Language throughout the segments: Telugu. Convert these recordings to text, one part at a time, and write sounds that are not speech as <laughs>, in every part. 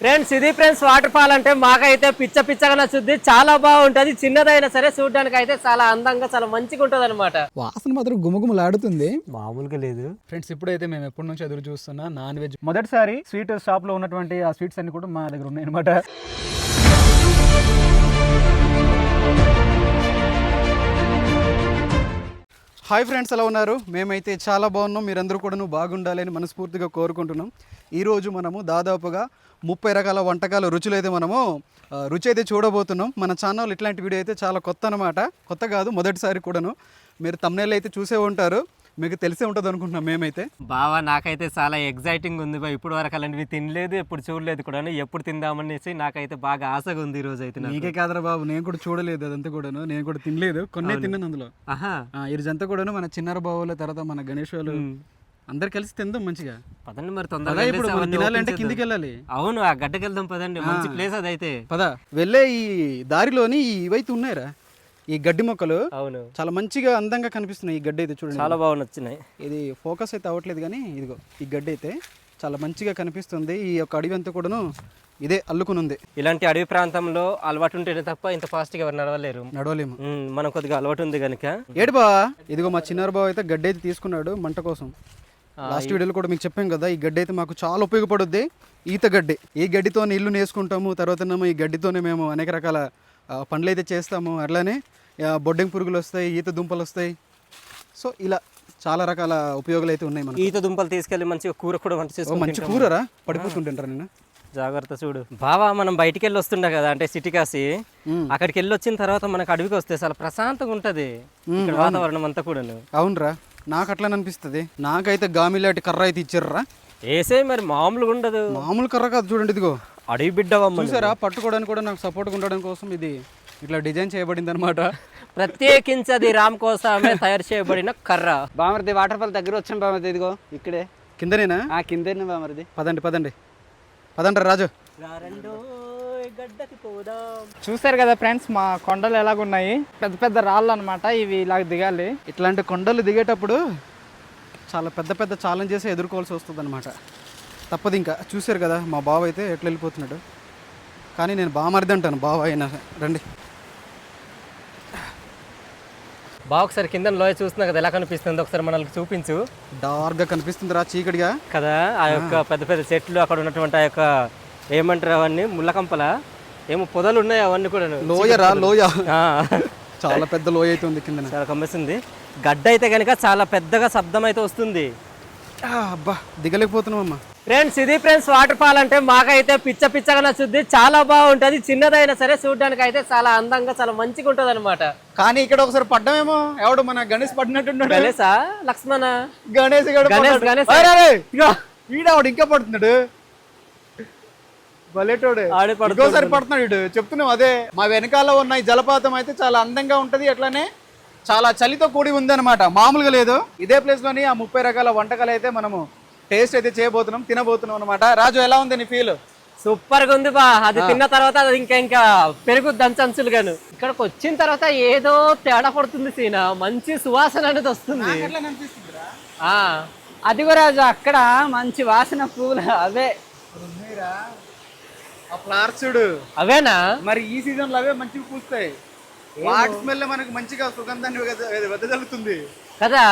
ఫ్రెండ్స్ ఇది ఫ్రెండ్స్ వాటర్ ఫాల్ అంటే మాకైతే పిచ్చ పిచ్చగా నచ్చుద్ది చాలా బాగుంటది. చిన్నదైనా సరే చూడడానికి అయితే చాలా అందంగా చాలా మంచిగా ఉంటది అనమాట వాసన మాత్రం గుమగుమలాడుతుంది. మామూలుగా లేదు. ఫ్రెండ్స్ ఇప్పుడైతే మేము ఎప్పటి నుంచి ఎదురు చూస్తున్నా నాన్ వెజ్ మొదటిసారి స్వీట్ షాప్లో ఉన్నటువంటి ఆ స్వీట్స్ అన్ని కూడా మా దగ్గర ఉన్నాయి అనమాట హాయ్ ఫ్రెండ్స్ ఎలా ఉన్నారు? మేమైతే చాలా బాగున్నాం. మీరందరూ కూడాను బాగుండాలని మనస్ఫూర్తిగా కోరుకుంటున్నాం. ఈరోజు మనము దాదాపుగా ముప్పై రకాల వంటకాల రుచులు అయితే మనము రుచి అయితే చూడబోతున్నాం. మన ఛానల్ ఇట్లాంటి వీడియో అయితే చాలా కొత్త అనమాట కొత్త కాదు మొదటిసారి కూడాను. మీరు తమ్నేల్ అయితే చూసే ఉంటారు. మీకు తెలిసే ఉంటుంది అనుకుంటున్నాం మేమైతే. బావా నాకైతే చాలా ఎగ్జైటింగ్ ఉంది బా ఇప్పుడు వరకు అలాంటివి తినలేదు ఎప్పుడు చూడలేదు కూడా ఎప్పుడు తిందామనేసి నాకైతే బాగా ఆశగా ఉంది ఈ రోజు అయితే నాకు. కాదరా బాబు నేను కూడా చూడలేదు అదంతా కూడాను. నేను కూడా తినలేదు. కొన్నే తిన్నాను అందులో. ఈ రోజంతా కూడాను మన చిన్నర బావుల తర్వాత మన గణేష్ వాళ్ళు అందరు కలిసి తిందాం మంచిగా. పదండి మరి తొందరగా ఇప్పుడు మనం తినాలంటే. కిందికి వెళ్ళాలి అవును ఆ గడ్డకి వెళ్దాం పదండి మంచి ప్లేస్ అదైతే పద వెళ్ళే ఈ దారిలోని ఇవైతే ఉన్నాయిరా. ఈ గడ్డి మొక్కలు అవును. చాలా మంచిగా అందంగా కనిపిస్తున్నాయి ఈ గడ్డి అయితే చూడండి. చాలా బాగా నచ్చినాయి. ఇది ఫోకస్ అయితే అవ్వట్లేదు కానీ ఇదిగో ఈ గడ్డి అయితే చాలా మంచిగా కనిపిస్తుంది. ఈ యొక్క అడవి అంతా కూడాను ఇదే అల్లుకుని ఉంది ఇలాంటి అడవి ప్రాంతంలో అలవాటు ఉంటేనే తప్ప ఇంత ఫాస్ట్గా ఎవరు నడవలేరు. నడవలేము. మనం కొద్దిగా అలవాటు ఉంది కనుక ఏడు బా ఇదిగో మా చిన్నారు బావ అయితే గడ్డి అయితే తీసుకున్నాడు మంట కోసం. లాస్ట్ వీడియోలో కూడా మీకు చెప్పాం కదా ఈ గడ్డి అయితే మాకు చాలా ఉపయోగపడుద్ది. ఈత గడ్డి. ఈ గడ్డితో ఇల్లు నేసుకుంటాము తర్వాత ఈ గడ్డితోనే మేము అనేక రకాల ఆ, పనులు అయితే చేస్తాము. అట్లానే బొడ్డెంగ్ పురుగులు వస్తాయి ఈత దుంపలు వస్తాయి. సో ఇలా చాలా రకాల ఉపయోగాలు అయితే ఉన్నాయి మనకు. ఈత దుంపలు తీసుకెళ్ళి మంచిగా కూర కూడా వంట చేసుకుని మంచి కూరరా? పడిపోతుంటారా నేను జాగ్రత్త చూడు. బావా మనం బయటికి వెళ్ళి వస్తుండే కదా అంటే సిటీ కాసి. అక్కడికి వెళ్ళి వచ్చిన తర్వాత మనకు అడవికి వస్తే చాలా ప్రశాంతంగా ఉంటది. వాతావరణం అంతా కూడాను. అవునరా. నాకు అట్లా అనిపిస్తుంది. నాకైతే గామిలాంటి కర్ర అయితే ఇచ్చారా వేసే మరి మామూలుగా ఉండదు. మామూలు కర్ర కాదు చూడండి ఇదిగో. అడవి బిడ్డవమ్మ చూసారా? పట్టుకోవడానికి కూడా నాకు సపోర్ట్గా ఉండడం కోసం ఇది ఇట్లా డిజైన్ చేయబడింది అనమాట ప్రత్యేకించి అది రామ్ కోసమే తయారు చేయబడిన కర్ర. బామర్ది వాటర్ ఫాల్ దగ్గర వచ్చాం బామర్ది ఇదిగో ఇక్కడే. కిందనేనా? ఆ కిందనే బామర్ది. పదండి పదండి. పదండి రాజు. గడ్డకి పోదాం. చూసారు కదా ఫ్రెండ్స్ మా కొండలు ఎలాగున్నాయి? పెద్ద పెద్ద రాళ్ళు అనమాట ఇవి ఇలా దిగాలి. ఇట్లాంటి కొండలు దిగేటప్పుడు చాలా పెద్ద పెద్ద ఛాలెంజెస్ ఎదుర్కోవాల్సి వస్తుంది అనమాట తప్పదు ఇంకా. చూశారు కదా మా బావ అయితే ఎట్లా వెళ్ళిపోతున్నాడు. కానీ నేను బామరిది అంటాను బావ అయినా రండి. బాగా ఒకసారి కింద లోయ చూస్తున్నా కదా ఎలా కనిపిస్తుంది ఒకసారి మనల్ని చూపించు. డార్క్గా కనిపిస్తుంది రా చీకటిగా. కదా ఆ యొక్క పెద్ద పెద్ద చెట్లు అక్కడ ఉన్నటువంటి ఆ యొక్క ఏమంటారు అవన్నీ? ముళ్ళకంపల ఏమో పొదలు ఉన్నాయి అవన్నీ కూడా లోయరా లోయ. చాలా పెద్ద లోయ అయితే ఉంది కిందన. చాలా కమ్మేసింది. గడ్డ అయితే కనుక చాలా పెద్దగా శబ్దం అయితే వస్తుంది. అబ్బా దిగలేకపోతున్నాం అమ్మా. ఫ్రెండ్స్ ఇది ఫ్రెండ్స్ వాటర్ ఫాల్ అంటే మాకైతే పిచ్చ పిచ్చగా నచ్చుద్ది. చాలా బాగుంటది. చిన్నదైనా సరే చూడడానికి అయితే చాలా అందంగా చాలా మంచిగా ఉంటది అనమాట కానీ ఇక్కడ ఒకసారి పడ్డామేమో. ఎవడు మన గణేష్ పడినట్టున్నాడు? గణేశా లక్ష్మణ? గణేష్ గణేష్. గణేష్. ఇంకా పడుతున్నాడు? పడుతున్నాడు. ఇంకోసారి పడుతున్నాడు చెప్తున్నాం అదే. మా వెనకాల ఉన్న ఈ జలపాతం అయితే చాలా అందంగా ఉంటది అట్లానే చాలా చలితో కూడి ఉందన్నమాట. మామూలుగా లేదు. ఇదే ప్లేస్లోని ఆ ముప్పై రకాల వంటకాలు అయితే మనము టేస్ట్ అయితే చేయబోతున్నాం తినబోతున్నాం అనమాట రాజు ఎలా ఉంది నీ ఫీల్ సూపర్గా ఉంది బా. అది తిన్న తర్వాత అది ఇంకా ఇంకా పెరుగు దంచంచులు గాను ఇక్కడికి వచ్చిన తర్వాత ఏదో తేడా పడుతుంది సీన. మంచి సువాసన అనేది వస్తుంది. ఆ. అదిగో రాజు అక్కడ మంచి వాసన పూలు అవే. ఆ ఫ్లవర్స్ చూడు. అవేనా? మరి ఈ సీజన్లో అవే మంచిగా పూస్తాయి. వాటి స్మెల్ మనకు మంచిగా సుగంధాన్ని వెద- వెదజల్లుతుంది. కదా?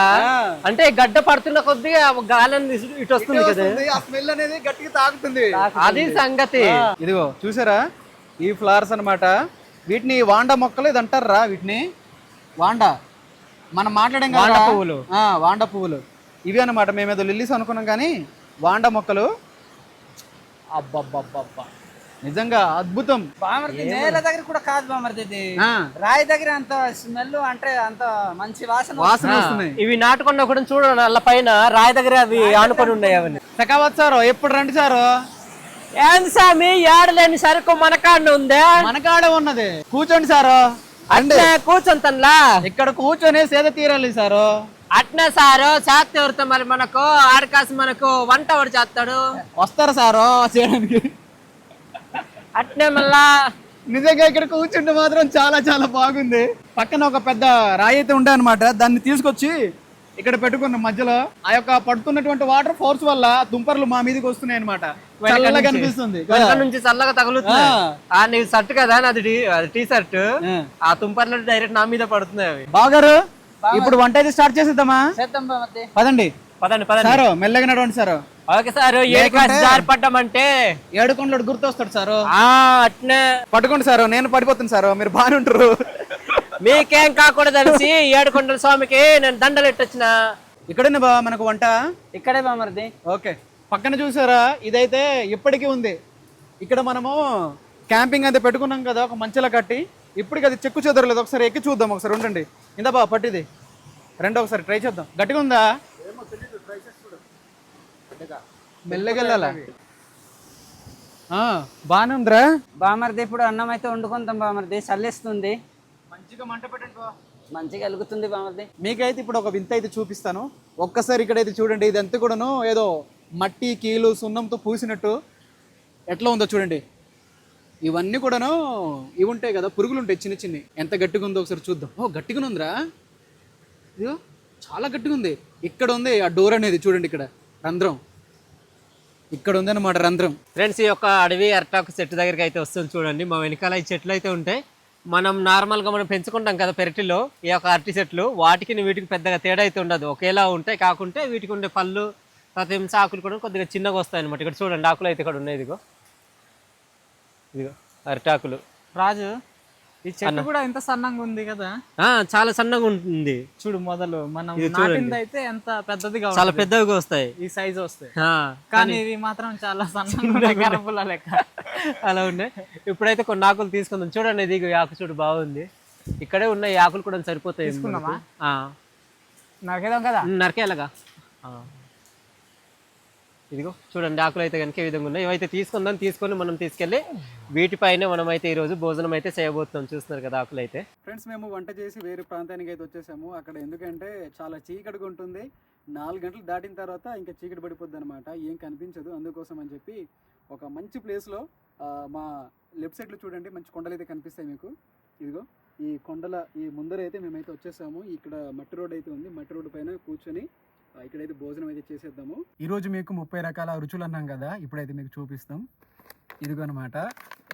అంటే గడ్డ పడుతున్న కొద్దిగా గాలని ఇటు వస్తుంది కదా? ఆ స్మెల్ అనేది గట్టిగా తాకుతుంది. అది సంగతి. ఇదిగో చూసారా? ఈ ఫ్లవర్స్ అన్నమాట. వీటిని వాండా మొక్కలు ఇది అంటారా వీటిని? వాండా. మనం మాట్లాడాం వాండా పువ్వులు. వాండా పువ్వులు. ఇవి అన్నమాట. మేము ఏదో లిల్లీస్ అనుకున్నాం కానీ వాండా మొక్కలు. అబ్బబ్బబ్బబ్బా. నిజంగా అద్భుతం. బామర్ది నేల దగ్గర కూడా కాదు బామర్ది ఇది రాయి దగ్గర అంత స్మెల్ అంటే అంత మంచి వాసన వాసన వస్తున్నాయి ఇవి నాటుకున్న కూడా చూడండి అల్ల పైన రాయి దగ్గర అవి ఆనుకొని ఉన్నాయి అవన్నీ. సెకావత్ సారు ఎప్పుడు రండి సారు? ఏంది స్వామి ఏడలేని సరుకు మనకాడ ఉందే? మనకాడే ఉన్నది. కూర్చోండి సారు. అంటే కూర్చొని తనలా ఇక్కడ కూర్చొని సేద తీరాలి సారు. అట్నే సారు చేస్తే మరి మనకు ఆడకాసి మనకు వంట వాడు చేస్తాడు? వస్తారా సారు చేయడానికి. అట్నే మళ్ళా నిజంగా ఇక్కడ కూర్చుంటే మాత్రం చాలా చాలా బాగుంది. పక్కన ఒక పెద్ద రాయి అయితే ఉండే అనమాట దాన్ని తీసుకొచ్చి ఇక్కడ పెట్టుకున్న మధ్యలో. ఆ యొక్క పడుతున్నటువంటి వాటర్ ఫోర్స్ వల్ల దుంపర్లు మా మీదకి వస్తున్నాయి అనమాట చల్లగా నుంచి. చల్లగా తగులుతుంది ఆ. నీ షర్ట్ కదా? అది టీ షర్ట్ ఆ. తుంపర్లు డైరెక్ట్ నా మీద పడుతున్నాయి అవి. బాగారు ఇప్పుడు వంట అయితే స్టార్ట్ చేసేద్దామా? పదండి. పదండి పదండి. సారు మెల్లగా నడవండి సారు. ఓకే సార్ ఏ క్లాస్ జారి పడ్డామంటే ఏడుకొండలు గుర్తొస్తాడు సారు. ఆ అట్నే. పట్టుకోండి సారు నేను పడిపోతాను సారు మీరు బాగానే ఉంటారు మీకేం కాకూడదు తెలిసి ఏడుకొండల స్వామికి నేను దండలు ఎట్టొచ్చిన. ఇక్కడనే బా మనకు వంట? ఇక్కడే బామర్ది ఓకే. పక్కన చూసారా ఇదైతే ఇప్పటికీ ఉంది. ఇక్కడ మనము క్యాంపింగ్ అయితే పెట్టుకున్నాం కదా ఒక మంచిలా కట్టి. ఇప్పటికి అది చెక్కు చెదరలేదు. ఒకసారి ఎక్కి చూద్దాం ఒకసారి ఉండండి. ఇందా బా పట్టిది. రెండో ఒకసారి ట్రై చేద్దాం. గట్టిగా ఉందా? మెల్లగా వెళ్ళాలా? ఆ, బాగానే ఉందిరా? బామర్ది ఇప్పుడు అన్నం అయితే వండుకుంటాం బామర్ది చల్లేస్తుంది. మంచిగా మంట పెట్టండి బా మంచిగా వెలుగుతుంది బామర్ది మీకైతే ఇప్పుడు ఒక వింత అయితే చూపిస్తాను. ఒక్కసారి ఇక్కడైతే చూడండి ఇది ఎంత కూడాను ఏదో మట్టి కీలు సున్నంతో పూసినట్టు ఎట్లా ఉందో చూడండి. ఇవన్నీ కూడాను ఇవి ఉంటాయి కదా పురుగులు ఉంటాయి చిన్న చిన్ని. ఎంత గట్టిగా ఉందో ఒకసారి చూద్దాం. ఓ గట్టిగా ఉందిరా? ఇదిగో చాలా గట్టిగా ఉంది. ఇక్కడ ఉంది ఆ డోర్ అనేది చూడండి ఇక్కడ. రంధ్రం. ఇక్కడ ఉందన్నమాట రంధ్రం. ఫ్రెండ్స్ ఈ యొక్క అడవి అరటాకు చెట్టు దగ్గరికి అయితే వస్తుంది చూడండి. మా వెనకాల ఈ చెట్లు అయితే ఉంటాయి. మనం నార్మల్గా మనం పెంచుకుంటాం కదా పెరటిలో ఈ యొక్క అరటి చెట్లు. వాటికి వీటికి పెద్దగా తేడా అయితే ఉండదు. ఒకేలా ఉంటాయి. కాకుంటే వీటికి ఉండే పళ్ళు తర్వాత ఆకులు కూడా కొద్దిగా చిన్నగా వస్తాయి అనమాట ఇక్కడ చూడండి ఆకులు అయితే ఇక్కడ ఉన్నాయి. ఇదిగో. ఇదిగో అరటాకులు. రాజు ఈ చెట్టు కూడా ఎంత సన్నంగా ఉంది కదా? ఆ, చాలా సన్నగా ఉంటుంది చూడు మొదలు మనం. నాటింది అయితే ఎంత పెద్దదిగా చాలా. పెద్దగా వస్తాయి. ఈ సైజ్ వస్తాయి. కానీ ఇది మాత్రం చాలా సన్నగా కరపుల లెక్క. అలా ఉండే. ఇప్పుడైతే కొన్ని ఆకులు తీసుకుందాం. చూడండి ఇది ఆకు చూడు బాగుంది. ఇక్కడే ఉన్న ఈ ఆకులు కూడా సరిపోతాయి. ఆ. నరికేదాం కదా? నరకేలాగా. ఇదిగో చూడండి ఆకులు అయితే కనుక ఈ విధంగా ఉన్నాయి. ఇవైతే తీసుకుందాం తీసుకొని మనం తీసుకెళ్ళి వీటిపైన మనం అయితే ఈరోజు భోజనం అయితే చేయబోతున్నాం. చూస్తున్నారు కదా ఆకులు అయితే. ఫ్రెండ్స్ మేము వంట చేసి వేరే ప్రాంతానికి అయితే వచ్చేసాము. అక్కడ ఎందుకంటే చాలా చీకటిగా ఉంటుంది. నాలుగు గంటలు దాటిన తర్వాత ఇంకా చీకటి పడిపోద్ది అనమాట ఏం కనిపించదు. అందుకోసం అని చెప్పి ఒక మంచి ప్లేస్లో మా లెఫ్ట్ సైడ్లో చూడండి మంచి కొండలు అయితే కనిపిస్తాయి మీకు. ఇదిగో ఈ కొండల ఈ ముందర అయితే మేమైతే వచ్చేసాము. ఇక్కడ మట్టి రోడ్ అయితే ఉంది. మట్టి రోడ్డు పైన కూర్చొని ఇక్కడైతే భోజనం అయితే చేసేద్దాము. ఈరోజు మీకు ముప్పై రకాల రుచులు అన్నాం కదా ఇప్పుడైతే మీకు చూపిస్తాం. ఇదిగో అనమాట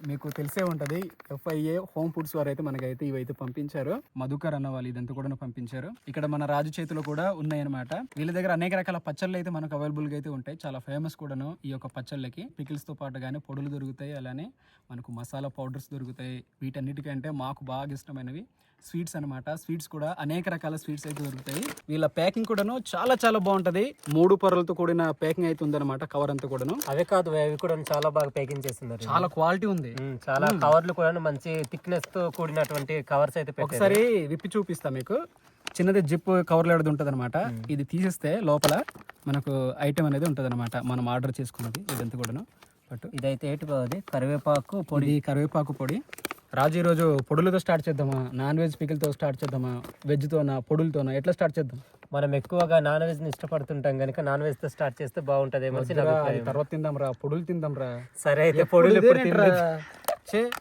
మీకు తెలిసే ఉంటది ఎఫ్ఐఏ హోమ్ ఫుడ్స్ వారు అయితే మనకైతే ఇవైతే పంపించారు. మధుకర్ అన్న వాళ్ళు ఇదంతా కూడా పంపించారు. ఇక్కడ మన రాజు చేతిలో కూడా ఉన్నాయన్నమాట. వీళ్ళ దగ్గర అనేక రకాల పచ్చళ్ళు అయితే మనకు అవైలబుల్గా అయితే ఉంటాయి. చాలా ఫేమస్ కూడాను ఈ యొక్క పచ్చళ్ళకి. పికిల్స్తో పాటు గానీ పొడులు దొరుకుతాయి అలానే మనకు మసాలా పౌడర్స్ దొరుకుతాయి. వీటన్నిటికంటే మాకు బాగా ఇష్టమైనవి స్వీట్స్ అన్నమాట. స్వీట్స్ కూడా అనేక రకాల స్వీట్స్ అయితే దొరుకుతాయి. వీళ్ళ ప్యాకింగ్ కూడాను చాలా చాలా బాగుంటది. మూడు పొరలతో కూడిన ప్యాకింగ్ అయితే ఉందన్నమాట కవర్ అంతా కూడాను. అవే కాదు అవి కూడా చాలా బాగా ప్యాకింగ్ చేస్తున్నారు. చాలా క్వాలిటీ ఉంది. చాలా కవర్లు కూడా మంచి థిక్నెస్తో కూడినటువంటి కవర్స్ అయితే ఒకసారి విప్పి చూపిస్తా మీకు. చిన్నది జిప్ కవర్ లేడది ఉంటుంది అనమాట ఇది తీసేస్తే లోపల మనకు ఐటమ్ అనేది ఉంటుంది అనమాట మనం ఆర్డర్ చేసుకున్నది ఇదంతా కూడాను. బట్ ఇదైతే ఏంటి బాగుంది కరివేపాకు పొడి. కరివేపాకు పొడి. రాజు ఈరోజు పొడులతో స్టార్ట్ చేద్దామా? నాన్ వెజ్ పికిల్తో స్టార్ట్ చేద్దామా? వెజ్తోనా పొడులతోనా? ఎట్లా స్టార్ట్ చేద్దాం? మనం ఎక్కువగా నాన్ వెజ్ని ఇష్టపడుతుంటాం కనుక నాన్ వెజ్తో స్టార్ట్ చేస్తే అభిప్రాయం. తర్వాత తిందాం రా. పొడులు తిందాం రా. సరే అయితే పొడులు ఎప్పుడు? తినలేదు. ఛే,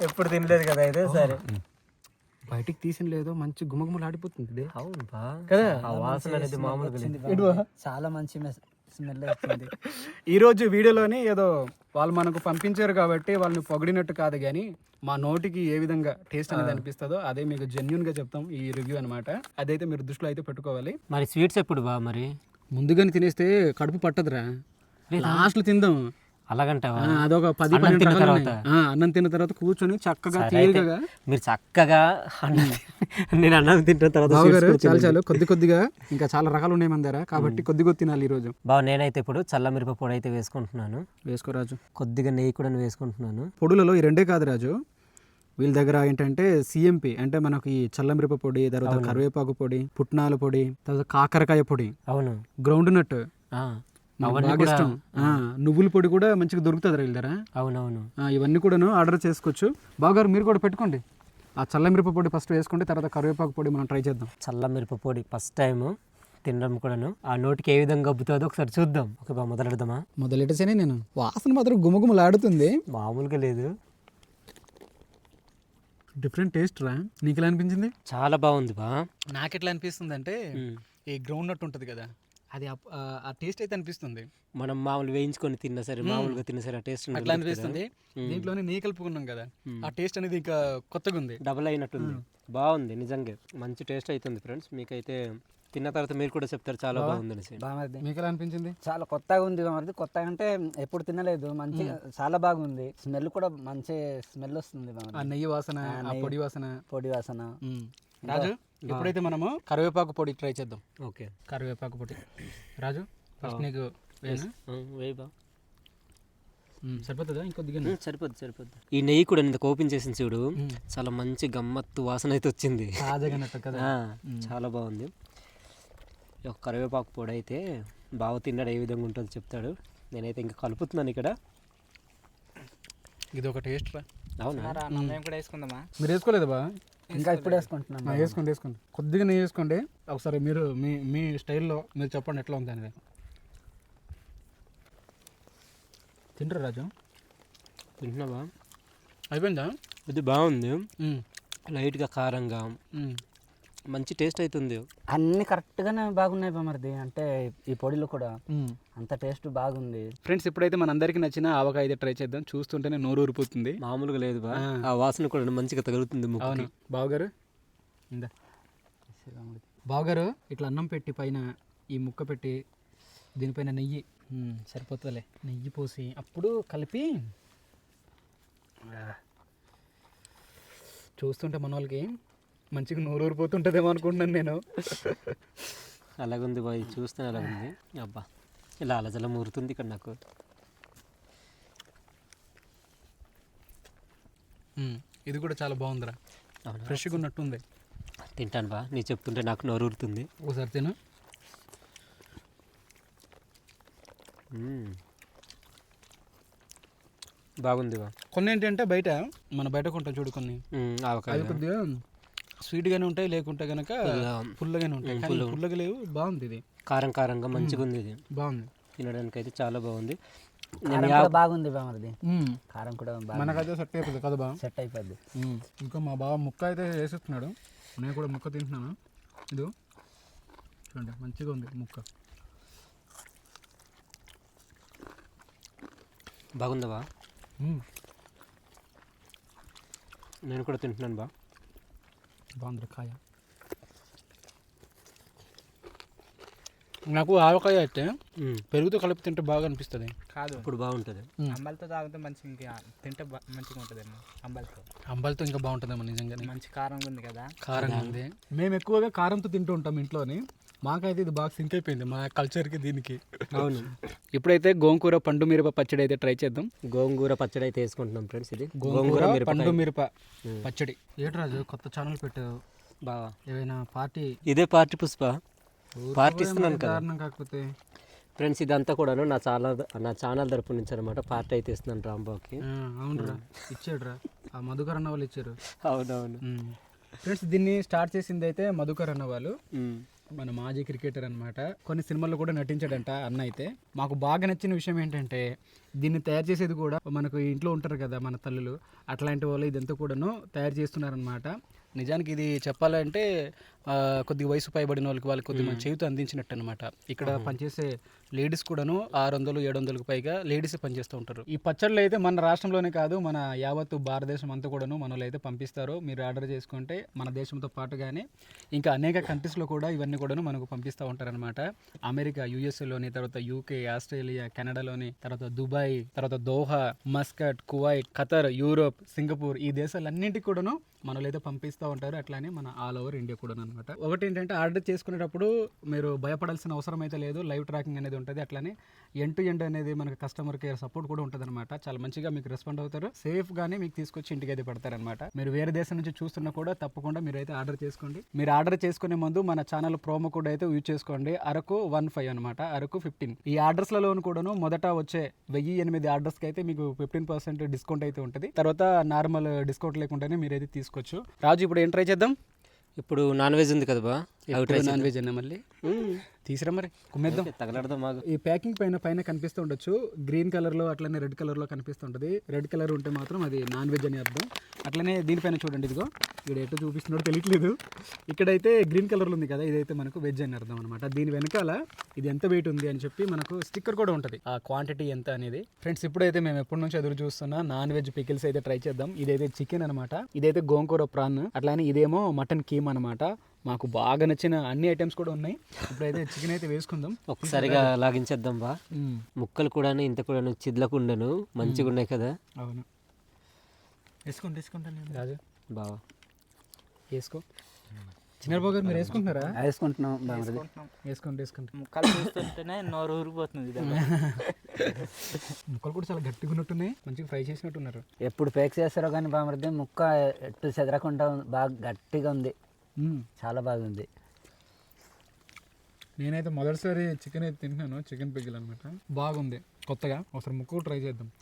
ఎప్పుడు తినలేదు కదా అయితే సరే. బయటికి తీసిన లేదు మంచి గుమగుమలు ఆడిపోతుంది. అవును బా. కదా? ఆ వాసన అనేది మామూలుగా లేదు. చాలా మంచి స్మెల్ వచ్చింది <laughs> ఈ రోజు వీడియోలోని ఏదో వాళ్ళు మనకు పంపించారు కాబట్టి వాళ్ళని పొగిడినట్టు కాదు కానీ మా నోటికి ఏ విధంగా టేస్ట్ అనేది అనిపిస్తుందో అదే మీకు జెన్యున్గా చెప్తాం ఈ రివ్యూ అన్నమాట. అదైతే మీరు దృష్టిలో అయితే పెట్టుకోవాలి. మరి స్వీట్స్ ఎప్పుడు బా మరి? ముందుగానే తినేస్తే కడుపు పట్టదురా. లాస్ట్ తిందాం. అలాగంటావా? అదొక పది పన్నెండు తిన్న తర్వాత? అన్నం తిన్న తర్వాత కూర్చొని చక్కగా మీరు చక్కగా అన్నం నేను అన్నం తింటున్న తర్వాత చాలు. చాలు కొద్ది కొద్దిగా ఇంకా చాలా రకాలు ఉన్నాయి మన దగ్గర. కాబట్టి కొద్ది కొద్ది తినాలి ఈ రోజు బావ నేనైతే ఇప్పుడు చల్ల మిరప పొడి అయితే వేసుకుంటున్నాను. వేసుకోరాజు కొద్దిగా నెయ్యి కూడా వేసుకుంటున్నాను. పొడులలో ఈ రెండే కాదు రాజు. వీళ్ళ దగ్గర ఏంటంటే సిఎంపి అంటే మనకి చల్లమిరప పొడి తర్వాత కరివేపాకు పొడి పుట్నాల పొడి తర్వాత కాకరకాయ పొడి. అవును. Groundnut. బాగా నువ్వుల పొడి కూడా మంచిగా దొరుకుతుంది వీళ్ళ దగ్గర అవునవును. ఇవన్నీ కూడాను ఆర్డర్ చేసుకోవచ్చు. బావగారు మీరు కూడా పెట్టుకోండి. ఆ చల్లమిరప పొడి ఫస్ట్ వేసుకుంటే తర్వాత కరివేపాకు పొడి మనం ట్రై చేద్దాం. చల్ల మిరప పొడి ఫస్ట్ టైం తినడం కూడాను. ఆ నోటికి ఏ విధంగా గబ్బుతుందో ఒకసారి చూద్దాం. ఓకే బా మొదలెడదామా? మొదలెట్టసేనే నేను. వాసన మాత్రం గుమగుమలాడుతుంది. మామూలుగా లేదు. డిఫరెంట్ టేస్ట్ రా. నీకు ఎలా అనిపించింది? చాలా బాగుంది బా నాకు ఎట్లా అనిపిస్తుంది అంటే. ఈ గ్రౌండ్ నట్ ఉంటుంది కదా అది అప్- ఆ, టేస్ట్ అయితే అనిపిస్తుంది. మనం మామూలు వేయించుకొని తిన్నా సరే మామూలుగా తిన్నా సరే ఆ టేస్ట్ అట్లా అనిపిస్తుంది. దీంట్లోనే నెయ్యి కలుపుకున్నాం కదా ఆ టేస్ట్ అనేది ఇంకా కొత్తగా ఉంది. డబుల్ అయినట్టుంది. బాగుంది నిజంగా. మంచి టేస్ట్ అవుతుంది ఫ్రెండ్స్ మీకైతే తిన్న తర్వాత మీరు కూడా చెప్తారు చాలా బాగుంది మీకు ఎలా అనిపించింది? చాలా కొత్తగా ఉంది మరి కొత్తగా అంటే ఎప్పుడు తినలేదు మంచిగా చాలా బాగుంది. స్మెల్ కూడా మంచి స్మెల్ వస్తుంది బామర్ది. ఆ నెయ్యి వాసన ఆ పొడి వాసన. పొడి వాసన. రాజు ఇప్పుడైతే మనము కరివేపాకు పొడి ట్రై చేద్దాం. ఓకే. కరివేపాకు పొడి. <coughs> రాజు ఫస్ట్ నీకు వేయనా? వేయి బా మ్మ్. సరిపోతుందా? ఇంకొద్దిగా సరిపోద్ది సరిపోద్ది. ఈ నెయ్యి కూడా ఇంత ఓపెన్ చేసిన చూడు. చాలా మంచి గమ్మత్తు వాసన అయితే వచ్చింది. కదా. చాలా బాగుంది. కరివేపాకు పొడి అయితే బాగా తిన్నాడు ఏ విధంగా ఉంటుందో చెప్తాడు. నేనైతే ఇంకా కలుపుతున్నాను ఇక్కడ. ఇది ఒక టేస్ట్ రా. అవునా? మేము. కూడా వేసుకుందామా? మీరు వేసుకోలేదు బా ఇంకా ఇప్పుడు వేసుకుంటున్నాం ఆ, వేసుకోండి వేసుకోండి. కొద్దిగా నెయ్యి వేసుకోండి. ఒకసారి మీరు మీ మీ స్టైల్లో మీరు చెప్పండి ఎట్లా ఉంది అనేది. తింటారు రాజు? తింటున్నావా? అయిపోయిందా? ఇది బాగుంది. లైట్గా కారంగా. మంచి టేస్ట్ అవుతుంది అన్ని కరెక్ట్గానే బాగున్నాయి బామర్ది అంటే ఈ పొడిలో కూడా. అంత టేస్ట్ బాగుంది. ఫ్రెండ్స్ ఇప్పుడైతే మనందరికీ నచ్చిన ఆవకాయ అయితే ట్రై చేద్దాం. చూస్తుంటేనే నోరు ఊరిపోతుంది. మామూలుగా లేదు బా. ఆ. వాసన కూడా మంచిగా తగులుతుంది అవును. ముక్కుకి బావగారు? ఇందా. బావగారు ఇట్లా అన్నం పెట్టి పైన ఈ ముక్క పెట్టి దీనిపైన నెయ్యి సరిపోతుందిలే. నెయ్యి పోసి అప్పుడు కలిపి చూస్తుంటే మన వాళ్ళకి మంచిగా నోరు ఊరిపోతుంటుందేమో అనుకుంటున్నాను నేను. అలాగుంది బాయ్ చూస్తే అలాగుంది. అబ్బా ఇలా అలజల మురుతుంది ఇక్కడ నాకు. ఇది కూడా చాలా బాగుందిరా. ఫ్రెష్గా ఉన్నట్టుంది. తింటాను బా నీ చెప్తుంటే నాకు నోరు ఊరుతుంది ఒకసారి తిను. బాగుంది బా. కొన్ని ఏంటంటే బయట మన బయట కొంటాం చూడు కొన్ని. అవి కొద్దిగా స్వీట్గానే ఉంటాయి లేకుంటే కనుక పుల్లగానే ఉంటాయి. పుల్లగా లేవు బాగుంది ఇది. కారం కారంగా మంచిగా ఉంది ఇది. బాగుంది. తినడానికి అయితే చాలా బాగుంది. బాగుంది బామర్ది మ్మ్. కారం కూడా బాగా మనకైతే సెట్ అయిపోతుంది కదా బా? సెట్ అయిపోద్ది. ఇంకా మా బావ ముక్క అయితే వేసేస్తున్నాడు. నేను కూడా ముక్క తింటున్నాను. ఇది. చూడండి మంచిగా ఉంది ముక్క. బాగుందా బా. నేను కూడా తింటున్నాను బా. బాగుంది కాయ నాకు ఆవకాయ అయితే. పెరుగుతో కలిపి తింటే బాగా అనిపిస్తుంది. కాదు. ఇప్పుడు బాగుంటుంది. అంబలితో తాగితే మంచి ఇంకా తింటే మంచిగా ఉంటుంది అంబలితో. అంబలితో ఇంకా బాగుంటుందేమో నిజంగానే. మంచి కారంగా ఉంది కదా. కారంగా ఉంది మేము ఎక్కువగా కారంతో తింటూ ఉంటాం ఇంట్లోని. మాకైతే ఇది బాగా సింక్ అయిపోయింది మా కల్చర్కి దీనికి. అవును. ఇప్పుడైతే గోంగూర పండు మిరప పచ్చడి అయితే ట్రై చేద్దాం? గోంగూర పచ్చడి అయితే వేసుకుంటున్నాం ఫ్రెండ్స్ ఇది. గోంగూర. పండు మిరప పచ్చడి. ఏట్రాజు కొత్త ఛానల్ పెట్టావు? బాగా ఏవైనా పార్టీ? ఇదే పార్టీ పుష్ప. పార్టీ ఇస్తున్నాను కదా. కారణం కాకపోతే. ఫ్రెండ్స్ ఇదంతా కూడాను నా ఛానల్ నా ఛానల్ తరపు నుంచి అనమాట పార్టీ అయితే ఇస్తున్నాను రాంబాబుకి. అవునురా. ఇచ్చాడురా. ఆ మధుకర్ అన్న వాళ్ళు ఇచ్చారు. అవునవును. ఫ్రెండ్స్ దీన్ని స్టార్ట్ చేసింది అయితే మధుకర్ అన్న వాళ్ళు. మన మాజీ క్రికెటర్ అన్నమాట. కొన్ని సినిమాల్లో కూడా నటించాడంట అన్న అయితే. మాకు బాగా నచ్చిన విషయం ఏంటంటే దీన్ని తయారు చేసేది కూడా మనకు ఇంట్లో ఉంటారు కదా మన తల్లులు అట్లాంటి వాళ్ళు ఇదంతా కూడాను తయారు చేస్తున్నారనమాట నిజానికి ఇది చెప్పాలంటే కొద్దిగా వయసు పైబడిన వాళ్ళకి వాళ్ళకి కొద్దిగా చేయుత అందించినట్టు అనమాట ఇక్కడ పనిచేసే లేడీస్ కూడాను ఆరు వందలు ఏడు వందలకు పైగా లేడీస్ పనిచేస్తూ ఉంటారు. ఈ పచ్చళ్ళు అయితే మన రాష్ట్రంలోనే కాదు మన యావత్తు భారతదేశం అంతా కూడాను మనలో అయితే పంపిస్తారు. మీరు ఆర్డర్ చేసుకుంటే మన దేశంతో పాటుగానే ఇంకా అనేక కంట్రీస్లో కూడా ఇవన్నీ కూడాను మనకు పంపిస్తూ ఉంటారనమాట అమెరికా యుఎస్ఏలోని తర్వాత యూకే ఆస్ట్రేలియా కెనడాలోని తర్వాత దుబాయ్ తర్వాత Doha Muscat Kuwait Qatar Europe Singapore ఈ దేశాలన్నింటికి కూడాను మనలో అయితే పంపిస్తూ ఉంటారు. అట్లానే మన ఆల్ ఓవర్ ఇండియా కూడా అనమాట ఒకటి ఏంటంటే ఆర్డర్ చేసుకునేటప్పుడు మీరు భయపడాల్సిన అవసరం అయితే లేదు. లైవ్ ట్రాకింగ్ అనేది ఉంటుంది అట్లానే. ఎండ్ టు ఎండ్ అనేది మనకు కస్టమర్ కేర్ సపోర్ట్ కూడా ఉంటుంది అనమాట చాలా మంచిగా మీకు రెస్పాండ్ అవుతారు. సేఫ్ గానే మీకు తీసుకొచ్చి ఇంటికి అయితే పెడతారనమాట మీరు వేరే దేశం నుంచి చూస్తున్నా కూడా తప్పకుండా మీరు అయితే ఆర్డర్ చేసుకోండి. మీరు ఆర్డర్ చేసుకునే ముందు మన ఛానల్ ప్రోమో కోడ్ అయితే యూజ్ చేసుకోండి. అరకు వన్ ఫైవ్ అనమాట అరకు ఫిఫ్టీన్ ఈ ఆర్డర్స్లలో కూడాను మొదట వచ్చే వెయ్యి ఎనిమిది ఆర్డర్స్కి అయితే మీకు ఫిఫ్టీన్ పర్సెంట్ డిస్కౌంట్ అయితే ఉంటుంది. తర్వాత నార్మల్ డిస్కౌంట్ లేకుండానే మీరు అయితే తీసుకోవచ్చు. రాజు ఇప్పుడు ఏం ట్రై చేద్దాం. ఇప్పుడు నాన్ వెజ్ ఉంది కదా బా. నాన్ వెజ్ అన్న మళ్ళీ? తీసిరా మరి కుమ్మేద్దాం. తగలడదాం మాకు. ఈ ప్యాకింగ్ పైన పైన కనిపిస్తూ ఉండొచ్చు. గ్రీన్ కలర్లో అట్లనే రెడ్ కలర్లో కనిపిస్తుంటుంది రెడ్ కలర్ ఉంటే మాత్రం అది నాన్ వెజ్ అని అర్థం. అట్లనే దీనిపైన చూడండి ఇదిగో. ఇక్కడ ఎటు చూపిస్తున్నాడో తెలియట్లేదు. ఇక్కడైతే గ్రీన్ కలర్లో ఉంది కదా ఇదైతే మనకు వెజ్ అని అర్థం అనమాట దీని వెనకాల ఇది ఎంత వెయిట్ ఉంది అని చెప్పి మనకు స్టిక్కర్ కూడా ఉంటుంది. ఆ క్వాంటిటీ ఎంత అనేది. ఫ్రెండ్స్ ఇప్పుడైతే మేము ఎప్పటి నుంచి ఎదురు చూస్తున్నా నాన్ వెజ్ పికిల్స్ అయితే ట్రై చేద్దాం. ఇదైతే చికెన్ అనమాట ఇదైతే గోంగూర ప్రాన్. అట్లానే ఇదేమో మటన్ కీమ్ అనమాట మాకు బాగా నచ్చిన అన్ని ఐటమ్స్ కూడా ఉన్నాయి. ఇప్పుడైతే చికెన్ అయితే వేసుకుందాం. ఒక్కసారిగా లాగించేద్దాం బా. ముక్కలు కూడాను ఇంత కూడాను చిద్లకుండాను మంచిగా ఉన్నాయి కదా. అవును. వేసుకోండి వేసుకుంటాను నేను రాజు. బావా వేసుకో. చిన్నబాబు గారు మీరు వేసుకుంటున్నారా? వేసుకుంటున్నాం వేసుకోండి వేసుకోండి. ముక్కలు చూస్తుంటేనే నోరు ఊరిపోతుంది <laughs> ముక్కలు కూడా చాలా గట్టిగా ఉన్నట్టున్నాయి. మంచిగా ఫ్రై చేసినట్టున్నారు. ఎప్పుడు పేక్ చేస్తారో కానీ బామర్ది ముక్క ఎట్టు చెదరకుండా. బాగా గట్టిగా ఉంది. చాలా బాగుంది. నేనైతే మొదటిసారి చికెన్ అయితే తింటున్నాను చికెన్ పిగిల్ అనమాట బాగుంది. కొత్తగా ఒకసారి ముక్క ట్రై చేద్దాం.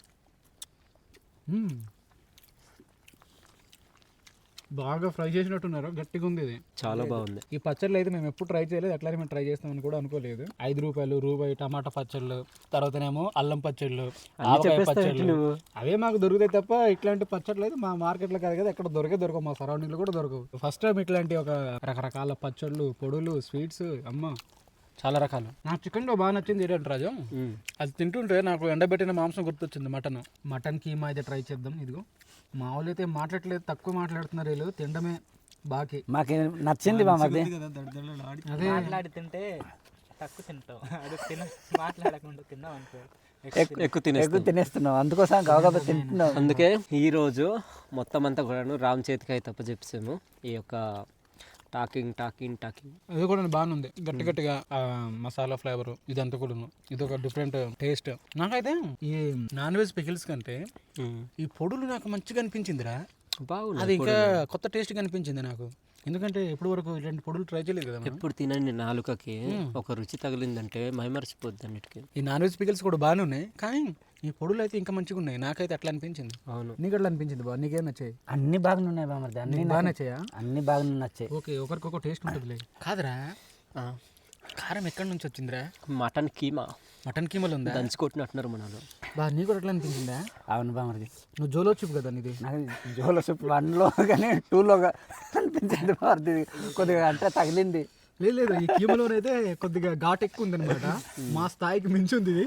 బాగా ఫ్రై చేసినట్టున్నారు. గట్టిగా ఉంది ఇది. చాలా బాగుంది. ఈ పచ్చళ్ళు అయితే మేము ఎప్పుడు ట్రై చేయలేదు. అట్లానే మేము ట్రై చేస్తామని కూడా అనుకోలేదు. ఐదు రూపాయలు రూపాయి టమాటా పచ్చళ్ళు తర్వాతనేమో అల్లం పచ్చళ్ళు ఆవకాయ పచ్చళ్ళు. అవే మాకు దొరుకుతాయి తప్ప ఇట్లాంటి పచ్చళ్ళు అయితే మా మార్కెట్లో కాదు కదా ఎక్కడ దొరికే దొరకవు. మా సరౌండింగ్లో కూడా దొరకవు. ఫస్ట్ టైం ఇట్లాంటి ఒక రకరకాల పచ్చళ్ళు పొడులు స్వీట్స్ అమ్మ చాలా రకాలు. నాకు చికెన్లో బాగా నచ్చింది ఏంటంటే రాజు. అది తింటుంటే నాకు ఎండబెట్టిన మాంసం గుర్తొచ్చింది మటన్. మటన్ కీమా అయితే ట్రై చేద్దాం ఇదిగో. మా వాళ్ళు అయితే మాట్లాడలేదు తక్కువ మాట్లాడుతున్నారు వీళ్ళు తినడమే బాకీ. మాకు నచ్చింది బామర్ది అదే మాట్లాడి తింటే తక్కువ తింటాం అది తిన మాట్లాడకుండా తిన్నాం అనుకో. ఎక్కువ తినే ఎక్కువ తినేస్తున్నాం అందుకోసం గవగబ తింటున్నాం అందుకే ఈ రోజు మొత్తం అంతా కూడాను రామ్ చేతికి అయితే చెప్పేసాము ఈ యొక్క టాకింగ్ టాకింగ్ టాకింగ్. ఇది కూడా బాగానే ఉంది. గట్టి గట్టిగా మసాలా ఫ్లేవర్ ఇదంతా కూడా ఇది ఒక డిఫరెంట్ టేస్ట్ నాకైతే ఈ నాన్ వెజ్ పికిల్స్ కంటే ఈ పొడులు నాకు మంచిగా అనిపించిందిరా. బాగుంది అది ఇంకా కొత్త టేస్ట్ అనిపించింది నాకు. ఎందుకంటే ఇప్పటి వరకు ఇలాంటి పొడులు ట్రై చేయలేదు కదా. ఎప్పుడు తినండి నాలుకకి ఒక రుచి తగిలిందంటే మైమర్చిపోద్ది అన్నిటికీ. ఈ నాన్ వెజ్ పికిల్స్ కూడా బాగానే ఉన్నాయి. కానీ ఈ పొడులు అయితే ఇంకా మంచిగా ఉన్నాయి నాకైతే అట్లా అనిపించింది. అవును. నీకు అట్లా అనిపించింది బా నీకేం నచ్చాయి? అన్ని బాగానే ఉన్నాయి బామర్ది అన్ని బాగా నచ్చాయా? అన్ని బాగానే నచ్చాయి. ఓకే ఒకరికొక టేస్ట్ ఉంటుందిలే. కాదురా. ఆ. కారం ఎక్కడి నుంచి వచ్చిందిరా? మటన్ కీమా. మటన్ కీమలు ఉందా? దంచి కొట్టినట్టున్నారు మనలో బా నీకు కూడా అట్లా అనిపించిందా? అవును బామర్ది నువ్వు జోలో చూపు కదా నీది. నాకు జోలో సూప్ వన్లో కానీ టూలో అనిపించింది కొద్దిగా అంటే తగిలింది. లేదు లేదు ఈ కీమలోనైతే కొద్దిగా ఘాట్ ఎక్కువ ఉందన్నమాట <laughs> మా స్థాయికి మించి ఉంది ఇది.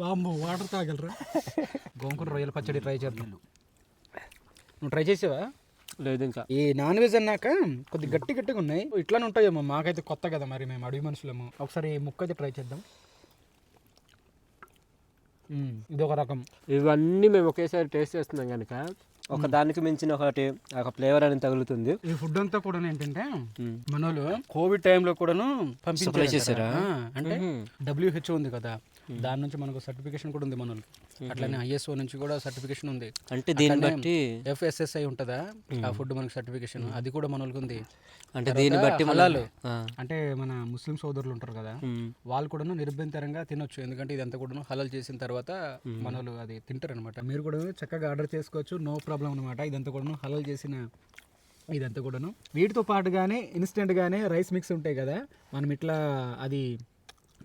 వామ్మో వాటర్ తాగలరా? గోంకూర రొయ్యల పచ్చడి ట్రై చేద్దాం. నువ్వు ట్రై చేసావా? లేదు ఇంకా. ఈ నాన్ వెజ్ అన్నాక కొద్ది గట్టి గట్టిగా ఉన్నాయి. ఇట్లానే ఉంటాయేమో మాకైతే కొత్త కదా మరి మేము అడవి మనుషులము. ఒకసారి ముక్క అయితే ట్రై చేద్దాం. ఇది ఒక రకం. ఇవన్నీ మేము ఒకేసారి టేస్ట్ చేస్తున్నాం కనుక ఒక దానికి మించిన ఒకటి ఒక ఫ్లేవర్ అనేది తగులుతుంది. ఈ ఫుడ్ అంతా కూడా ఏంటంటే. మనోళ్ళు కోవిడ్ టైంలో కూడాను? ఆ, అంటే డబ్ల్యూహెచ్ఓ ఉంది కదా. దాని నుంచి మనకు సర్టిఫికేషన్ కూడా ఉంది మనోళ్ళు అట్లనే ఐఎస్ఓ నుంచి కూడా సర్టిఫికేషన్ ఉంది. అంటే దీన్ని బట్టి ఎఫ్ఎస్ఎస్ఐ ఉంటుందా? ఆ ఫుడ్ మనకు సర్టిఫికేషన్ అది కూడా మనోళ్ళకి ఉంది అంటే దీన్ని బట్టి మనం- హలాలు. ఆ. అంటే మన ముస్లిం సోదరులు ఉంటారు కదా. వాళ్ళు కూడా నిర్భయంతరంగా తినొచ్చు. ఎందుకంటే ఇదంతా కూడా హలాల్ చేసిన తర్వాత మనోళ్ళు అది తింటారు అనమాట మీరు కూడా చక్కగా ఆర్డర్ చేసుకోవచ్చు నో ప్రాబ్లం అనమాట ఇదంతా కూడా హలాల్ చేసిన ఇదంతా కూడాను. వీటితో పాటుగానే ఇన్స్టెంట్గానే రైస్ మిక్స్ ఉంటాయి కదా మనం ఇట్లా అది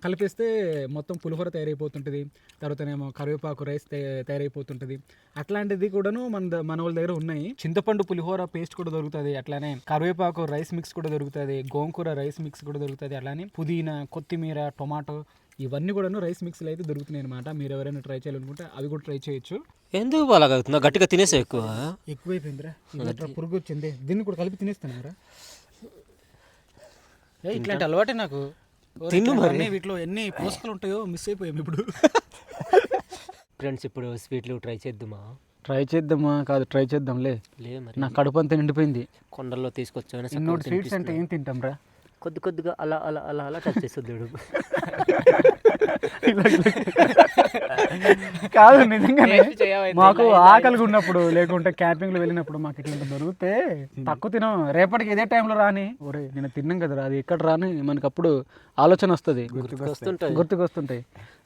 కలిపేస్తే మొత్తం పులిహోర తయారైపోతుంటుంది. తర్వాతనేమో కరివేపాకు రైస్ తయ- తయారైపోతుంటుంది. అట్లాంటిది కూడాను మన మన వాళ్ళ దగ్గర ఉన్నాయి. చింతపండు పులిహోర పేస్ట్ కూడా దొరుకుతుంది. అట్లానే కరివేపాకు రైస్ మిక్స్ కూడా దొరుకుతుంది. గోంకూర రైస్ మిక్స్ కూడా దొరుకుతుంది. అట్లానే పుదీనా కొత్తిమీర టొమాటో ఇవన్నీ కూడాను రైస్ మిక్స్లు అయితే దొరుకుతున్నాయి అనమాట మీరు ఎవరైనా ట్రై చేయాలనుకుంటే అవి కూడా ట్రై చేయొచ్చు. ఎందుకు అలాగ అవుతుందా? గట్టిగా తినేసా ఎక్కువ? ఎక్కువైపోయిందిరా. పురుగు వచ్చింది. దీన్ని కూడా కలిపి తినేస్తానారా? ఏ ఇట్లాంటి అలవాటే నాకు. తిను మరి. అన్నీ వీటిలో ఎన్ని పోషకాలు ఉంటాయో మిస్ అయిపోయాం ఇప్పుడు. ఫ్రెండ్స్ ఇప్పుడు స్వీట్లు ట్రై చేద్దామా? ట్రై చేద్దామా? కాదు ట్రై చేద్దాంలే. లే మరి. నా కడుపు అంతా నిండిపోయింది. కొండల్లో ఇన్నోటి స్వీట్స్ అంటే ఏం తింటాం రా? కొద్ది కొద్దిగా అలా అలా అలా అలా టచ్ చేస్తుంది <laughs> కాదు నిజంగానే. మాకు ఆకలిగా ఉన్నప్పుడు లేకుంటే క్యాంపింగ్లో వెళ్ళినప్పుడు మాకు ఇట్లా దొరికితే తక్కువ తినం. రేపటికి ఇదే టైంలో రాని. ఒరే నేను తిన్నాం కదరా అది ఎక్కడ రాని? మనకు అప్పుడు ఆలోచన వస్తుంది. వస్తుంటాయి గుర్తుకొస్తుంటాయి.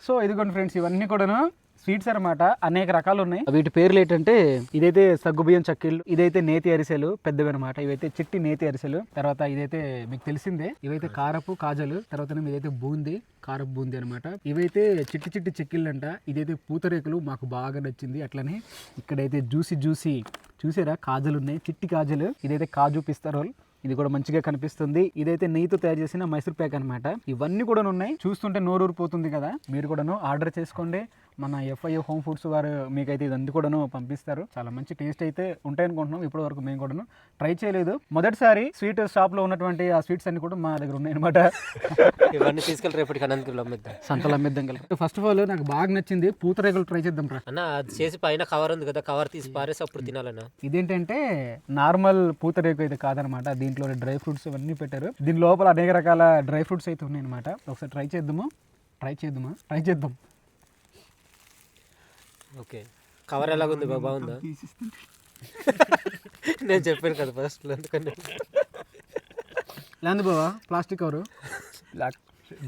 సో ఇదిగోండి ఫ్రెండ్స్ ఇవన్నీ కూడాను స్వీట్స్ అన్నమాట అనేక రకాలు ఉన్నాయి. వీటి పేర్లు ఏంటంటే ఇదైతే సగ్గుబియ్యం చక్కిళ్ళు ఇదైతే నేతి అరిసెలు పెద్దవి అనమాట ఇవైతే చిట్టి నేతి అరిసెలు తర్వాత ఇదైతే మీకు తెలిసిందే ఇవైతే కారపు కాజలు తర్వాత ఇదైతే బూందీ కారపు బూందీ అనమాట ఇవైతే చిట్టి చిట్టి చెక్కిళ్ళు అంట ఇదైతే పూతరేకులు మాకు బాగా నచ్చింది. అట్లనే ఇక్కడైతే జ్యూసీ జ్యూసీ చూసారా? కాజలు ఉన్నాయి చిట్టి కాజలు. ఇదైతే కాజు పిస్తారోల్ ఇది కూడా మంచిగా కనిపిస్తుంది. ఇదైతే నెయ్యితో తయారు చేసిన మైసూర్ ప్యాక్ అనమాట ఇవన్నీ కూడా ఉన్నాయి. చూస్తుంటే నోరూరిపోతుంది కదా. మీరు కూడాను ఆర్డర్ చేసుకోండి. మన ఎఫ్ఐఏ హోమ్ ఫుడ్స్ వారు మీకైతే ఇదంతా కూడాను పంపిస్తారు. చాలా మంచి టేస్ట్ అయితే ఉంటాయి అనుకుంటున్నాం ఇప్పటి వరకు మేము కూడాను. ట్రై చేయలేదు. మొదటిసారి స్వీట్ షాప్లో ఉన్నటువంటి ఆ స్వీట్స్ అన్ని కూడా మా దగ్గర ఉన్నాయి అనమాట ఇవన్నీ తీసుకెళ్ళి రేపటికి అనంతపురం అమ్మిద్దాం. సంతలు అమ్మేద్దాం కలిపి ఫస్ట్ ఆఫ్ ఆల్ నాకు బాగా నచ్చింది పూతరేకులు ట్రై చేద్దాం రా. అన్న అది చేసి పైన కవర్ ఉంది కదా కవర్ తీసి పారేసి అప్పుడు తినాలన్న. ఇదేంటంటే నార్మల్ పూతరేకు అయితే కాదనమాట దీంట్లో డ్రై ఫ్రూట్స్ ఇవన్నీ పెట్టారు. దీని లోపల అనేక రకాల డ్రై ఫ్రూట్స్ అయితే ఉన్నాయి అనమాట ఒకసారి ట్రై చేద్దాము. ట్రై చేద్దామా? ట్రై చేద్దాం. ఓకే. కవర్ ఎలాగుంది? బా బాగుందా? <laughs> నేను చెప్పాను కదా ఫస్ట్ అందుకని. లేదు బావా ప్లాస్టిక్ కవరు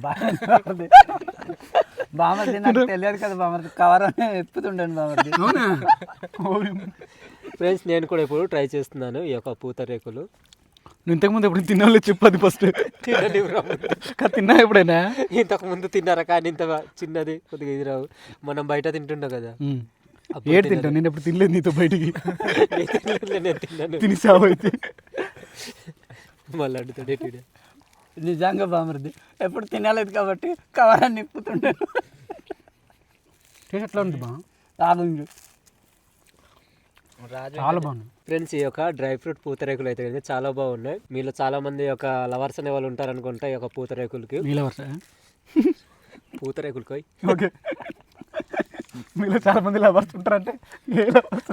బామర్ది బామర్ది నాకు తెలియదు కదా బామర్ది. కవర్ ఎత్తుతుండండి బామర్ది. అవునా? ఫ్రెండ్స్ నేను కూడా ఇప్పుడు ట్రై చేస్తున్నాను ఈ యొక్క పూతరేకులు నువ్వు ఇంతకుముందు ఎప్పుడు తిన్నాలో చెప్పు అది ఫస్ట్ తినని రావు. తిన్నా ఎప్పుడైనా? ఇంతకు ముందు తిన్నారా కానీ ఇంత చిన్నది కొద్దిగా ఇది రావు. మనం బయట తింటుండే కదా. ఏడు తింటా నేను ఎప్పుడు తినలేదు నీతో బయటికి. <laughs> నేను తినలే, నేను తిన్నాను. తిని సావు అయితే మళ్ళీ అడుగుతాడు? నిజంగా బామర్ది. ఎప్పుడు తినలేదు కాబట్టి కవర్ అని నిప్పుతుంటాను. టేస్ట్ ఎట్లా ఉంది బా? బాగుంది. చాలా బాగుంది ఫ్రెండ్స్ ఈ యొక్క డ్రై ఫ్రూట్ పూతరేకులు అయితే కనుక చాలా బాగున్నాయి. మీలో చాలా మంది యొక్క లవర్స్ అనే వాళ్ళు ఉంటారు అనుకుంటా ఈ యొక్క పూతరేకులకి. వర్ష పూతరేకులకి ఓకే. మీలో చాలా మంది లవర్స్ ఉంటారంటే ఏ lovers?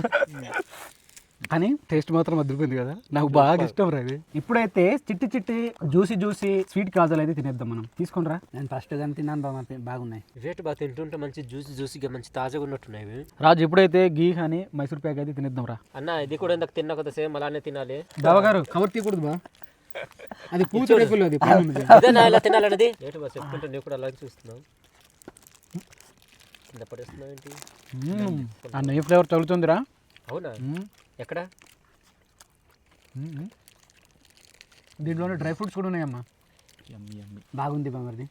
కానీ టేస్ట్ మాత్రం అదిరిపోయింది కదా. నాకు బాగా ఇష్టం రా ఇది. ఇప్పుడైతే చిట్టి చిట్టి జ్యూసీ జ్యూసీ స్వీట్ కాజాలు అయితే తినేద్దాం మనం. తీసుకుంటారా నేను ఫస్ట్ కానీ తిన్నాను బాగున్నాయి. రేట్ బాగా తింటుంటే మంచి జ్యూసీ జ్యూసీగా మంచి తాజాగా ఉన్నట్టున్నాయి. రాజు ఇప్పుడైతే గీ అని మైసూర్ ప్యాక్ అయితే తినేద్దాం రా. అన్న ఇది కూడా ఇందాక తిన్నా కదా సేమ్ అలానే తినాలి. బావగారు కవర్ తీయకూడదు బా. అది పూత అది అదే నా ఇలా తినాలన్నది. రేటు బాగా చెప్తుంటే నేను కూడా అలాగే చూస్తున్నావు కింద పడేస్తున్నావు ఏంటి ఆ నెయ్యి ఫ్లేవర్ తగులుతుందిరా. అవునా? ఎక్కడ? దీంట్లోనే డ్రై ఫ్రూట్స్ కూడా ఉన్నాయమ్మా. బాగుంది బామర్ది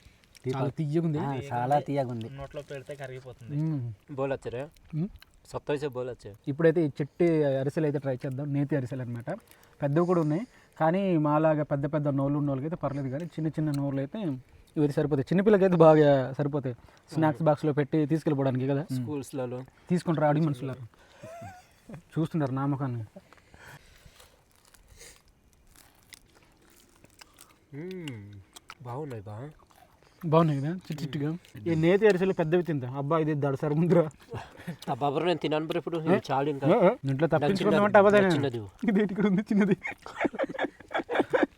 చాలా తీయగుంది. ఆ, చాలా తీయగుంది. బోల్ వచ్చారా. సొత్త వేసే బోల్ వచ్చాయి ఇప్పుడైతే ఈ చెట్టి అరిసెలు అయితే ట్రై చేద్దాం. నేతి అరిసెలు అనమాట పెద్దవి కూడా ఉన్నాయి. కానీ మాలాగా పెద్ద పెద్ద నోళ్ళు ఉన్న వాళ్ళకి అయితే పర్లేదు కానీ చిన్న చిన్న నోళ్ళు అయితే ఇవి సరిపోతాయి. చిన్నపిల్లకి అయితే బాగా సరిపోతాయి. స్నాక్స్ బాక్స్లో పెట్టి తీసుకెళ్ళిపోవడానికి కదా. స్కూల్స్లలో. తీసుకుంటారు అడిగి మనుషులు చూస్తున్నారు నా ముఖాన్ని బాగున్నాయి బా. బాగున్నాయి కదా? చిట్టి చిట్టుగా? ఈ నేతి అరిసెలు పెద్దవి తింటా అబ్బా ఇది దడసర ముందురా. బాబరు నేను తిన్నాను బ్రో ఇప్పుడు. చాలు ఇంకా. ఇంట్లో తప్పించుకుందామంటే అవ్వదా చిన్నది. ఇది ఇక్కడ ఉంది? చిన్నది. <laughs>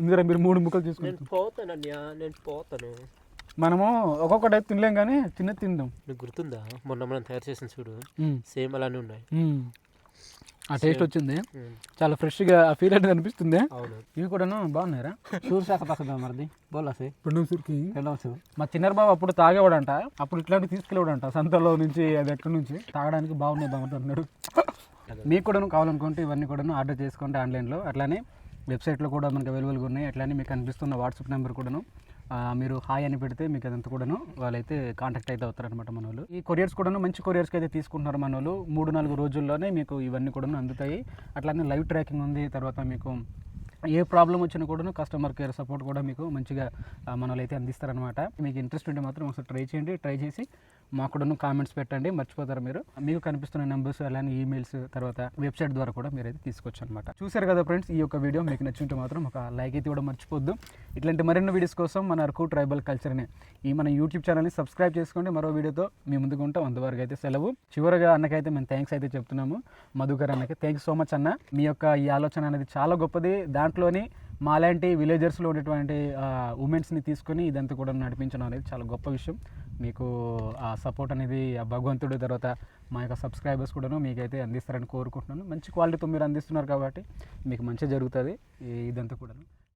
ఇందులో మీరు మూడు ముక్కలు నేను తీసుకుంటాం. పోతాను అన్యా నేను పోతాను. మనము ఒక్కొక్కటి అయితే తినలేం కానీ చిన్నది తిందాం. నీకు గుర్తుందా? మొన్న మనం తయారు చేసిన చూడు. సేమ్ అలానే ఉన్నాయి. ఆ టేస్ట్ వచ్చింది. చాలా ఫ్రెష్గా ఆ ఫీల్ అనేది అనిపిస్తుంది అవును. ఇవి కూడాను బాగున్నాయిరా? చూరు శాఖ పక్క బామర్ది బోలసి వెళ్ళవచ్చు మా చిన్నర బాబు అప్పుడు తాగేవాడంట. అప్పుడు ఇట్లాంటివి తీసుకెళ్ళాడంట సంతలో నుంచి అది ఎక్కడి నుంచి? తాగడానికి బాగున్నాయి బాగుంది అన్నాడు మీకు కూడాను కావాలనుకుంటే ఇవన్నీ కూడాను ఆర్డర్ చేసుకోండి ఆన్లైన్లో. అట్లానే వెబ్సైట్లో కూడా మనకి అవైలబుల్గా ఉన్నాయి. అట్లానే మీకు కనిపిస్తున్న వాట్సాప్ నెంబర్ కూడాను. మీరు హాయ్ అని పెడితే మీకు అదంతా కూడాను వాళ్ళైతే కాంటాక్ట్ అయితే అవుతారనమాట మన వాళ్ళు ఈ కొరియర్స్ కూడాను మంచి కొరియర్స్కి అయితే తీసుకుంటున్నారు మన వాళ్ళు మూడు నాలుగు రోజుల్లోనే మీకు ఇవన్నీ కూడాను అందుతాయి. అట్లానే లైవ్ ట్రాకింగ్ ఉంది తర్వాత మీకు ఏ ప్రాబ్లం వచ్చినా కూడా కస్టమర్ కేర్ సపోర్ట్ కూడా మీకు మంచిగా మన వాళ్ళు అయితే అందిస్తారనమాట మీకు ఇంట్రెస్ట్ ఉంటే మాత్రం ఒకసారి ట్రై చేయండి. ట్రై చేసి మాకు కూడా కామెంట్స్ పెట్టండి మర్చిపోతారు మీరు. మీకు కనిపిస్తున్న నెంబర్స్ అలానే ఈమెయిల్స్ తర్వాత వెబ్సైట్ ద్వారా కూడా మీరు అయితే తీసుకోవచ్చు అనమాట చూసారు కదా ఫ్రెండ్స్ ఈ యొక్క వీడియో మీకు నచ్చింటే మాత్రం ఒక లైక్ అయితే కూడా మర్చిపోద్దు. ఇట్లాంటి మరిన్ని వీడియోస్ కోసం మన అరకు ట్రైబల్ కల్చర్ని ఈ మన యూట్యూబ్ ఛానల్ని సబ్స్క్రైబ్ చేసుకోండి. మరో వీడియోతో మీ ముందుకు ఉంటాం. అంతవరకు అయితే సెలవు. చివరగా అన్నకైతే మేము థ్యాంక్స్ అయితే చెప్తున్నాము. మధుకర్ అన్నకి థ్యాంక్ సో మచ్ అన్న. మీ యొక్క ఈ ఆలోచన అనేది చాలా గొప్పది. దాంట్లోని మాలాంటి విలేజర్స్లో ఉన్నటువంటి ఉమెన్స్ని తీసుకొని ఇదంతా కూడా నడిపించడం అనేది చాలా గొప్ప విషయం. మీకు ఆ సపోర్ట్ అనేది ఆ భగవంతుడు తర్వాత మా యొక్క సబ్స్క్రైబర్స్ కూడాను మీకైతే అందిస్తారని కోరుకుంటున్నాను. మంచి క్వాలిటీతో మీరు అందిస్తున్నారు కాబట్టి మీకు మంచి జరుగుతుంది ఇదంతా కూడాను.